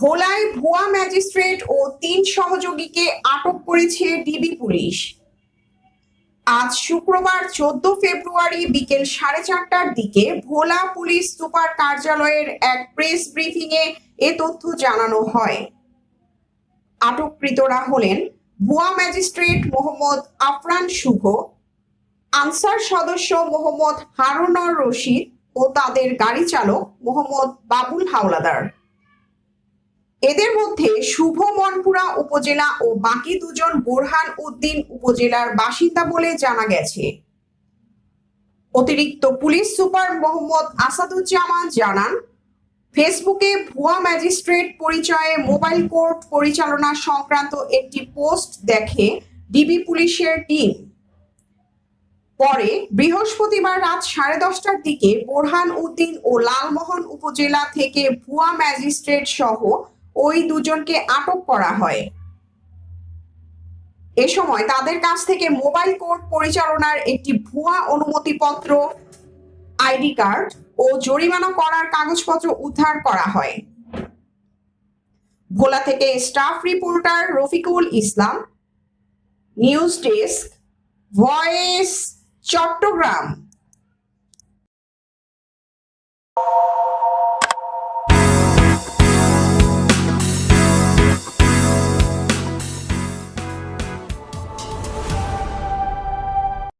ভোলায় ভুয়া ম্যাজিস্ট্রেট ও তিন সহযোগীকে আটক করেছে ডিবি পুলিশ। আজ শুক্রবার চোদ্দ ফেব্রুয়ারি বিকেল সাড়ে চারটার দিকে ভোলা পুলিশ সুপার কার্যালয়ের এক প্রেস ব্রিফিংয়ে এ তথ্য জানানো হয়। আটককৃতরা হলেন ভুয়া ম্যাজিস্ট্রেট মোহাম্মদ আফরান শুভ, আনসার সদস্য মোহাম্মদ হারুনর রশিদ ও তাদের গাড়ি চালক মোহাম্মদ বাবুল হাওলাদার। এদের মধ্যে শুভ মনপুরা উপজেলা ও বাকি দুজন বোরহান উদ্দিন উপজেলার বাসিন্দা বলে জানা গেছে। অতিরিক্ত পুলিশ সুপার মোহাম্মদ আসাদুজ্জামান জানান, ফেসবুকে ভুয়া ম্যাজিস্ট্রেট পরিচয়ে মোবাইল কোর্ট পরিচালনা সংক্রান্ত একটি পোস্ট দেখে ডিবি পুলিশের টিম। পরে বৃহস্পতিবার রাত সাড়ে দশটার দিকে বোরহান উদ্দিন ও লালমোহন উপজেলা থেকে ভুয়া ম্যাজিস্ট্রেট সহ ওই দুজনকে আটক করা হয়। এ সময় তাদের কাছ থেকে মোবাইল কোর্ট পরিচালনার একটি ভুয়া অনুমতিপত্র, আইডি কার্ড ও জরিমানা করার কাগজপত্র উদ্ধার করা হয়। ভোলা থেকে staff reporter Rafiqul Islam, news desk, voice, Chattogram.